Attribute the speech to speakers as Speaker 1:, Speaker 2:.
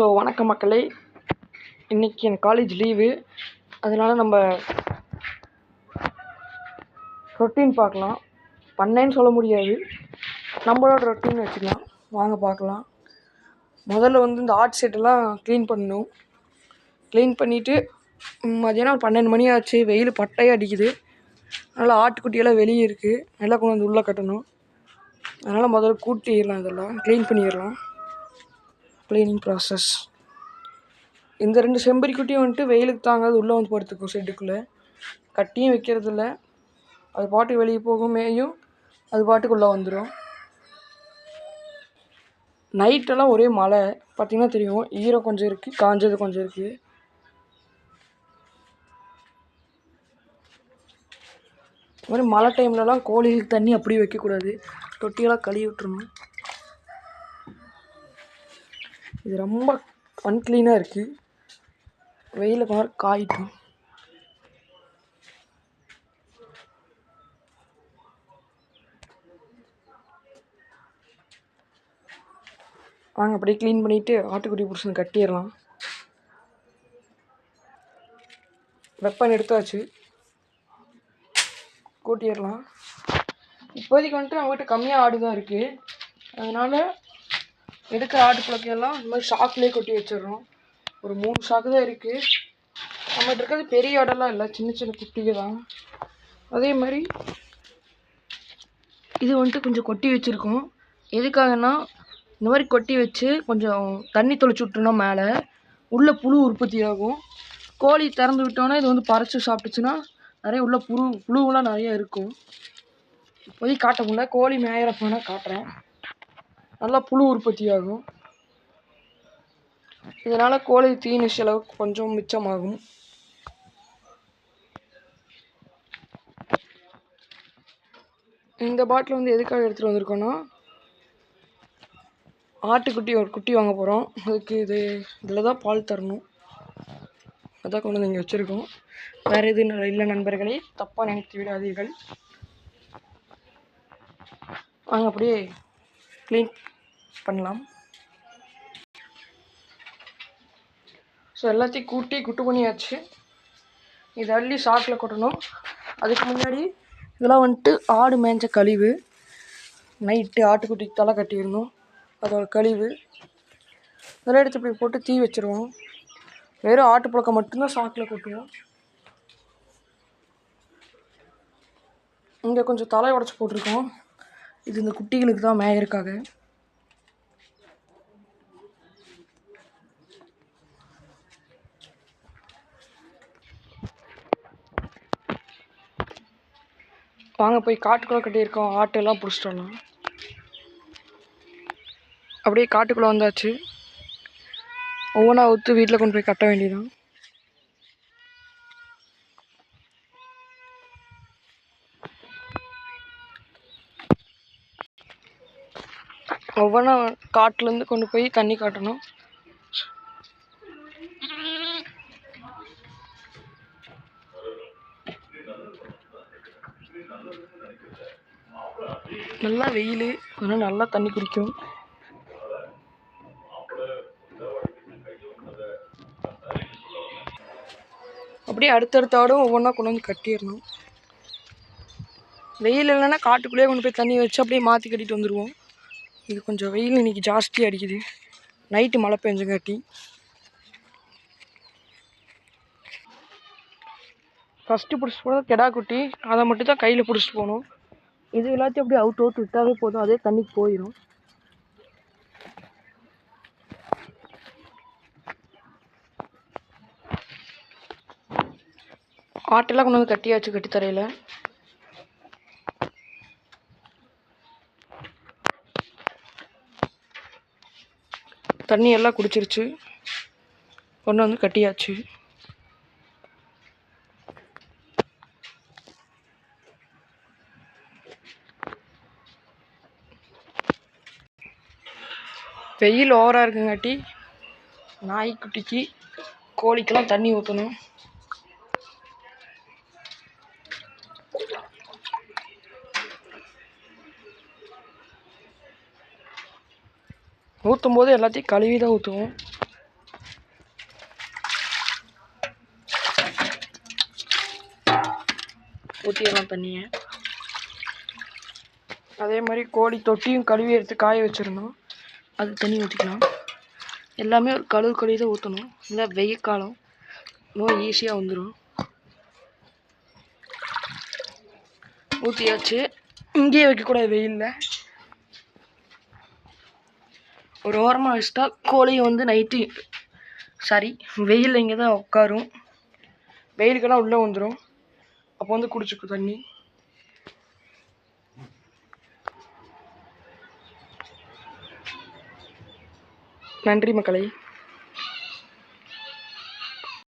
Speaker 1: So வணக்கம் மக்களே. இன்றைக்கி என் காலேஜ் லீவு அதனால் நம்ம ரொட்டீன் பார்க்கலாம். பண்ணேன்னு சொல்ல முடியாது. நம்மளோட ரொட்டீன் வச்சுக்கலாம். வாங்க பார்க்கலாம். முதல்ல வந்து இந்த ஆர்ட் செட்டெல்லாம் க்ளீன் பண்ணணும். க்ளீன் பண்ணிவிட்டு மதியானம் ஒரு பன்னெண்டு மணி ஆச்சு. வெயில் பட்டையாக அடிக்குது. அதனால் ஆட்டுக்குட்டியெல்லாம் வெளியே இருக்குது நல்லா கொண்டு வந்து உள்ளே கட்டணும். அதனால் முதல்ல கூட்டிடலாம் இதெல்லாம். க்ளீன் பண்ணிடலாம். க்ளீனிங் ப்ராசஸ் இந்த ரெண்டு செம்பரி குட்டியும் வந்துட்டு வெயிலுக்கு தாங்காது உள்ளே வந்து படுத்துக்கும் ஷெட்டுக்குள்ளே கட்டியும் வைக்கிறதில்ல. அது பாட்டுக்கு வெளியே போகும் மேயும் அது பாட்டுக்கு உள்ளே வந்துடும் நைட்டெல்லாம் ஒரே மழை. பார்த்திங்கன்னா தெரியும் ஈரம் கொஞ்சம் இருக்குது காஞ்சது கொஞ்சம் இருக்குது இது மாதிரி மழை டைம்லலாம் கோழிகளுக்கு தண்ணி அப்படியே வைக்கக்கூடாது. தொட்டியெல்லாம் கழுவி விட்டுருணும் இது ரொம்ப அன்க்ளீனாக இருக்குது வெயிலில் கொஞ்ச காயிட்டும் வாங்க அப்படியே க்ளீன் பண்ணிவிட்டு ஆட்டுக்குட்டி புருஷன் கட்டிடலாம். வெப்பன் எடுத்தாச்சு. கூட்டிடலாம். இப்போதைக்கு வந்துட்டு நம்மகிட்ட கம்மியாக ஆடு தான் இருக்குது அதனால் எடுக்கிற ஆட்டு புழக்கையெல்லாம் இந்த மாதிரி ஷாக்லேயே கொட்டி வச்சிடுறோம். ஒரு மூணு ஷாக்கு தான் இருக்குது நம்மகிட்ட இருக்கிறது பெரிய ஆடெல்லாம் இல்லை சின்ன சின்ன குட்டிங்க தான். அதே மாதிரி இது வந்துட்டு கொஞ்சம் கொட்டி வச்சுருக்கோம். எதுக்காகன்னா இந்த மாதிரி கொட்டி வச்சு கொஞ்சம் தண்ணி தெளிச்சு விட்டோம்னா மேலே. உள்ள புழு உற்பத்தி ஆகும். கோழி திறந்து விட்டோன்னா இது வந்து பறித்து சாப்பிட்டுச்சுன்னா நிறைய உள்ள புழு புழுவெல்லாம் நிறைய இருக்கும். இப்போதைக்கு காட்ட முடியல. கோழி மேயிறப்ப காட்டுறேன். நல்லா புழு உற்பத்தி ஆகும் இதனால் கோழி தீனி செலவு கொஞ்சம் மிச்சமாகும். இந்த பாட்டில் வந்து எதுக்காக எடுத்துகிட்டு வந்திருக்கோன்னா ஆட்டுக்குட்டி ஒரு குட்டி வாங்க போகிறோம் அதுக்கு இது இதில் தான் பால் தரணும். அதான் கொண்டு வந்து இங்கே வச்சுருக்கோம். வேறு எதுவும் இல்லை நண்பர்களே தப்பாக நினைத்து விடாதீர்கள். வாங்க அப்படியே க்ளீன் பண்ணலாம். ஸோ எல்லாத்தையும் கூட்டி குட்டு பண்ணியாச்சு. இதை அள்ளி சாக்கில் கொட்டணும். அதுக்கு முன்னாடி இதெல்லாம் வந்துட்டு ஆடு மேய்ஞ்ச கழிவு. நைட்டு ஆட்டுக்குட்டிக்கு தலை கட்டியிருந்தோம் அதோட கழிவு. இதெல்லாம் எடுத்து இப்படி போட்டு தீ வச்சுருவோம். வெறும் ஆட்டு புழக்கம் மட்டும்தான் சாக்கில் கொட்டுவோம். இங்கே கொஞ்சம் தலை உடச்சி போட்டிருக்கோம். இது இந்த குட்டிகளுக்கு தான் மேயருக்காக வாங்க போய் காட்டுக்குள்ளே கட்டியிருக்கோம். ஆட்டெல்லாம் பிடிச்சிட்டு வரலாம் அப்படியே காட்டுக்குள்ளே வந்தாச்சு. ஒவ்வொன்றா ஊற்று வீட்டில் கொண்டு போய் கட்ட வேண்டியதான் ஒவ்வொன்றா காட்டுலேருந்து கொண்டு போய் தண்ணி காட்டணும். நல்லா வெயில் ஆனால் நல்லா தண்ணி குடிக்கும். அப்படியே அடுத்தடுத்த ஆடும் ஒவ்வொன்றா கொண்டு வந்து கட்டிடணும். வெயில் இல்லைன்னா காட்டுக்குள்ளேயே கொண்டு போய் தண்ணி வச்சு அப்படியே மாற்றி கட்டிட்டு வந்துடுவோம் இது கொஞ்சம் வெயில் இன்னைக்கு ஜாஸ்தி அடிக்குது. நைட்டு மழை பெஞ்சங்காட்டி. ஃபஸ்ட்டு பிடிச்சிட்டு போனது கெடா குட்டி. அதை மட்டும் தான் கையில் பிடிச்சிட்டு போகணும் இது எல்லாத்தையும் அப்படியே அவுட் அவுட் விட்டாவே போதும். அதே தண்ணிக்கு போயிடும் ஆட்டெல்லாம் கொண்டு வந்து கட்டியாச்சு கட்டித்தரையில். தண்ணி எல்லாம் குடிச்சிருச்சு. கொண்டு வந்து கட்டியாச்சு. வெயில் ஓவராக இருக்குங்காட்டி நாய்க்குட்டிக்கு கோழிக்கெல்லாம் தண்ணி ஊற்றணும் ஊற்றும் போது எல்லாத்தையும் கழுவி தான் ஊற்றுவோம் ஊற்றிடலாம் தண்ணியை. அதே மாதிரி கோழி தொட்டியும் கழுவி எடுத்து காய வச்சுருந்தோம் அது தண்ணி ஊற்றிக்கலாம் எல்லாமே ஒரு கழுவு கழுவி தான் ஊற்றணும் இல்லை வெயில் காலம். நோய் ஈஸியாக வந்துடும் ஊற்றியாச்சு இங்கேயே வைக்கக்கூடாது வெயிலில். ஒரு ஓரமாக வச்சுட்டா கோழியும் வந்து நைட்டு சாரி வெயிலில் இங்கே தான் உட்காரும். வெயிலுக்கெல்லாம் உள்ளே வந்துடும் அப்போ வந்து குடிச்சுக்கும் தண்ணி. நன்றி மக்களை.